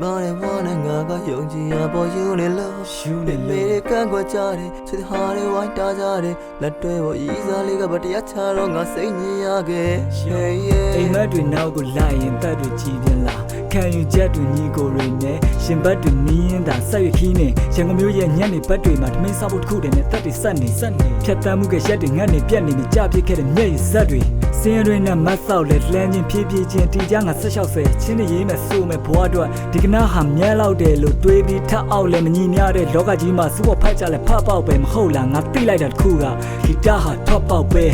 Money wanna ငါကယုံကြည်ရပေါ် you နဲ့လို့ you နဲ့လို့ကန့်ကွက်ကြတယ်ချစ်တဲ့ဟာတွေဝိုင်းတားကြတယ်လက်တွဲပေါ်ဤစားလေးကဗတရားချတော့ငါစိတ်ညစ်ရခဲ့ yeah yeah အိမ်မက်တွေနောက်ကိုလိုက်ရင်တက်တွေကြည်ပြန်လားခံယူချက်တွေညီကိုတွေနဲ့ရှင်ဘတ်တွေနီးရင်သာဆက်ရခီးနေရန်ကုန်မြို့ရဲ့ညက်နေဘတ်တွေမှာဓမင်းစားဖို့တခုတည်းနဲ့တက်တွေဆက်နေဆက်နေဖြတ်တမ်းမှုကရက်တွေငတ်နေပြက်နေနေကြပြစ်ခဲ့တဲ့မျက်ရည်ဇက်တွေ စင်းရဲနဲ့မတ်ဆောက်လဲလှမ်းချင်းဖြည်းဖြည်းချင်းတီကြငါဆက်လျှောက်ဆယ်ချင်းနေရေးမဲ့စိုးမဲ့ဘွားအတွက်ဒီကနာဟာမြဲလောက်တယ်လို့တွေးပြီးထအောက်လဲမညီမျှတဲ့လောကကြီးမှာစူပဖတ်ကြလဲဖပေါက်ပဲမဟုတ်လားငါသိလိုက်တာတစ်ခုကဂီတဟာထော့ပေါက်ပဲ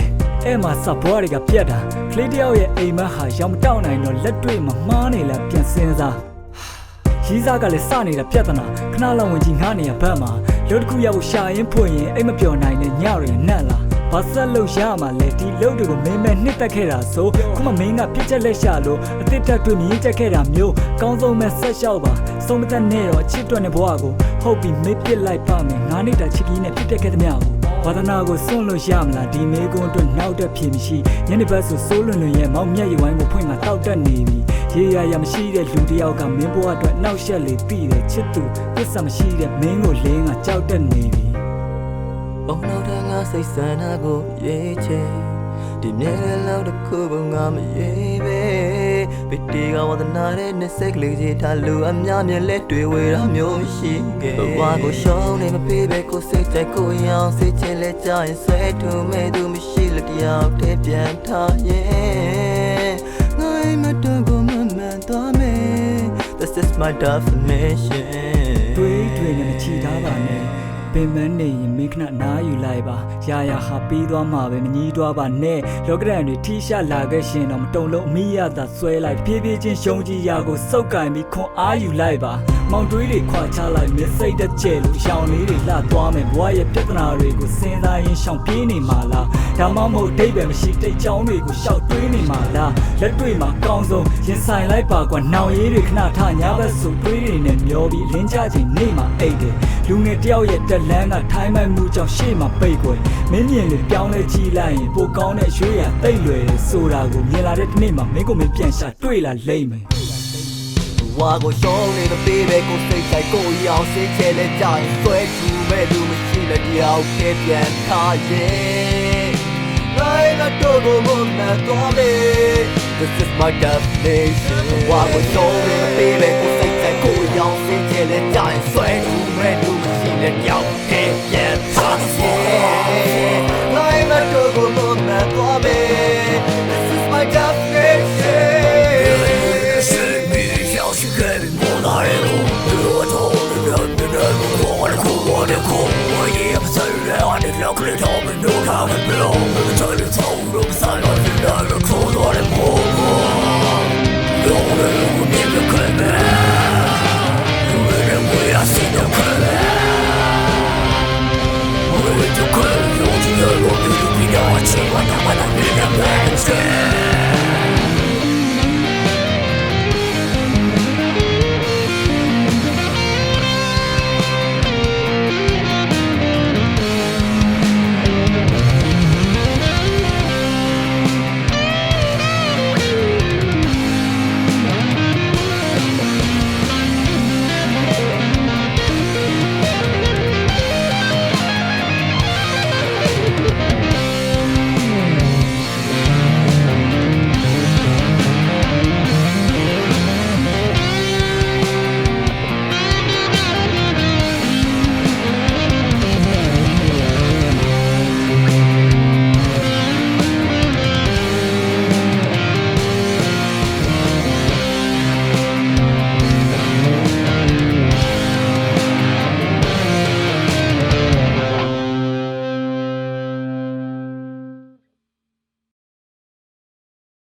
အဲ့မှာစဘွားတွေကပြက်တာကလေးတယောက်ရဲ့အိမ်မက်ဟာရောင်မတောက်နိုင်တော့လက်တွေ့မမှားနေလားပြန်စင်းစားရီးစားကလည်းစနေတာပြဿနာခဏလောက်ဝင်ကြီးငားနေရဘက်မှာလို့တစ်ခုရဖို့ရှာရင်ဖွင့်ရင်အိမ်မပျော်နိုင်တဲ့ညတွေနဲ့နှက်လာ ဘာဆက်လို့ရမှာလဲဒီလုပ်တွေကိုမင်းမဲနှစ်သက်ခဲ့တာဆိုခုမှမင်းကပြစ်ချက်လက်ရှာလို့အစ်စ်တက်တွေ့မြင်ချက်ခဲ့တာမျိုးကောင်းဆုံးမဲ့ဆက်လျှောက်ပါဆုံးမသက်နဲ့တော့အချစ်တွက်တဲ့ဘဝကိုဟုတ်ပြီမေးပစ်လိုက်ပါမယ်ငါနေတာချစ်ကြီးနဲ့ပြစ်တက်ခဲ့တဲ့မြကိုဝါသနာကိုစွန့်လို့ရမလားဒီမေကွန်းအတွက်နောက်တက်ဖြစ်မရှိညနေဘက်ဆိုစိုးလွန်လွန်ရဲ့မောင်မြတ်ရွိုင်းကိုဖွင့်မှာတောက်တက်နေပြီရေရရမရှိတဲ့လူတစ်ယောက်ကမင်းဘဝအတွက်နောက်ရက်လေပြီးတယ်ချစ်သူသစ္စာမရှိတဲ့မင်းကိုလင်းကကြောက်တက်နေပြီ ဘုံနောက်တဲ့ငါစိတ်ဆန္ဒကိုရေးချင်ဒီမြဲတဲ့လောက်တစ်ခုဘုံငါမရေးပဲပစ်တီကဝဒနာတဲ့နှစ်ဆက်ကလေးကြီးထားလူအများမြဲလဲတွေ့ဝေတာမျိုးရှိခဲ့ဘဝကိုရှောင်းနေမပေးပဲကိုစိတ်ကြိုက်ကိုရောင်စိတ်ချလဲကြရင်ဆွဲထုံမဲ့သူမရှိလက်တယောက်တည်းပြန်ထားရင်ငါ့မတော်ကိုမမှန်သွားမယ် This is my definition တွေ့တွေ့နဲ့မချီတာပါနဲ့ ပင်မနေရင်မင်းခဏနားယူလိုက်ပါရာရာဟာပြီးသွားမှာပဲမငီးသွားပါနဲ့လောကရန်တွေထိရှာလာခဲ့ရှင်တော့မတုံလုံးအမိရသာဆွဲလိုက်ပြေးပြေးချင်းရှုံးကြီးရာကိုစောက်ကင်ပြီးခွန်အားယူလိုက်ပါမောင်တွေးတွေခွာချလိုက်မြစိတ်တကျဲလို့ရောင်လေးတွေလှသွားမယ်ဘဝရဲ့ပြဿနာတွေကိုစဉ်းစားရင်ရှောင်ပြေးနေမှာလားဒါမှမဟုတ်အတိတ်ပဲမရှိတိတ်ချောင်းတွေကိုရှောက်တွေးနေမှာလားလက်တွေ့မှာကောင်းဆုံးရင်ဆိုင်လိုက်ပါကွာနောင်ရည်တွေခဏထညာဘက်ဆိုတွေးတွေနဲ့မျောပြီးလင်းကြချိန်နေမှာအိတ်တယ်လူငယ်တယောက်ရဲ့တက်လန်းကထိုင်းမဲ့မှုကြောင့်ရှေ့မှာပိတ်ကွယ်မင်းမြင်လေပြောင်းလဲကြည့်လိုက်ရင်ပိုကောင်းတဲ့ရွှေရတိတ်လွယ်တယ်ဆိုတာကိုမြင်လာတဲ့ဒီနေ့မှာမင်းကိုမင်းပြန်ရှာတွေ့လာလိမ့်မယ်ဝါကိုရှောင်းနေမပေးပဲကိုစိတ်ဆိုင်ကိုရောင်စိတ်ချဲလဲကြရင်ဆွဲထူမဲ့လူမရှိလက်တယောက်တည်းပြန်ထားရဲ့လိုက်လာတော့ကိုမမတော်လေ This is my definition ဝါကိုရှောင်းနေမပေးပဲကိုစိတ်ဆိုင်ကိုရောင်စိတ်ချဲလဲကြရင်ဆွဲထူမဲ့လူမရှိလက်တယော